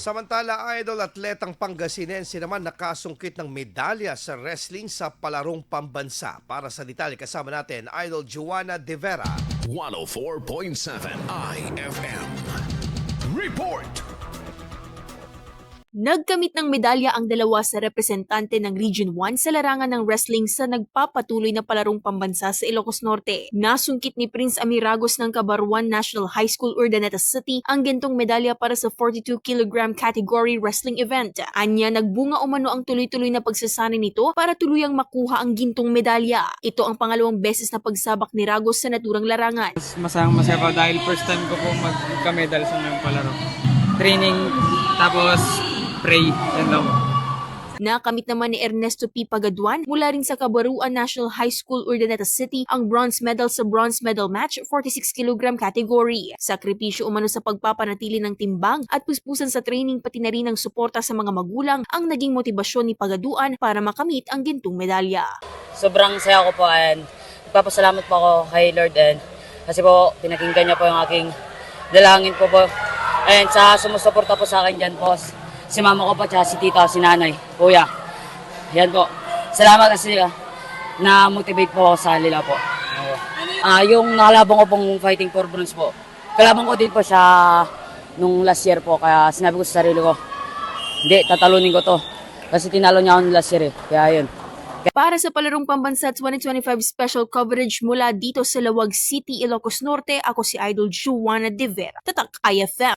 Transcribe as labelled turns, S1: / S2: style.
S1: Samantala, idol atletang Pangasinense naman nakasungkit ng medalya sa wrestling sa palarong pambansa. Para sa detalye kasama natin, idol Joanna De Vera.
S2: 104.7 IFM. Report!
S3: Nagkamit ng medalya ang dalawa sa representante ng Region 1 sa larangan ng wrestling sa nagpapatuloy na palarong pambansa sa Ilocos Norte. Nasungkit ni Prince Amiragos ng Cabaruan National High School Urdaneta City ang gintong medalya para sa 42 kg category wrestling event. Anya nagbunga umano ang tuloy-tuloy na pagsasanay nito para tuluyang makuha ang gintong medalya. Ito ang pangalawang beses na pagsabak ni Ragos sa naturang larangan.
S4: Masayang masaya po dahil first time ko po magka-medal sa ngayong palaro. Training, tapos pray, yan lang.
S3: Nakamit naman ni Ernesto P. Pagaduan mula rin sa Cabaruan National High School Urdaneta City ang bronze medal sa bronze medal match 46 kg category. Sakripisyo umano sa pagpapanatili ng timbang at puspusan sa training pati na rin ang suporta sa mga magulang ang naging motibasyon ni Pagaduan para makamit ang gintong medalya.
S5: sobrang saya ko po and nagpapasalamat po ako kay Lord and kasi po pinakinggan niya po yung aking dalangin po po. And sa sumusuporta po sa akin dyan po, si mama ko po, tsaka si tita, si nanay, kuya. Yan po. Salamat kasi ah, na-motivate po ako sa kanila po. Ah, yung nakalaban ko pong fighting for bronze po. Kalaban ko din po siya nung last year po, kaya sinabi ko sa sarili ko, hindi, tatalunin ko to. Kasi tinalo niya ako nung last year eh. Kaya yun.
S3: Para sa Palarong Pambansa 2025 special coverage mula dito sa Lawag City, Ilocos Norte, ako si Idol Juana De Vera. Tatak IFM.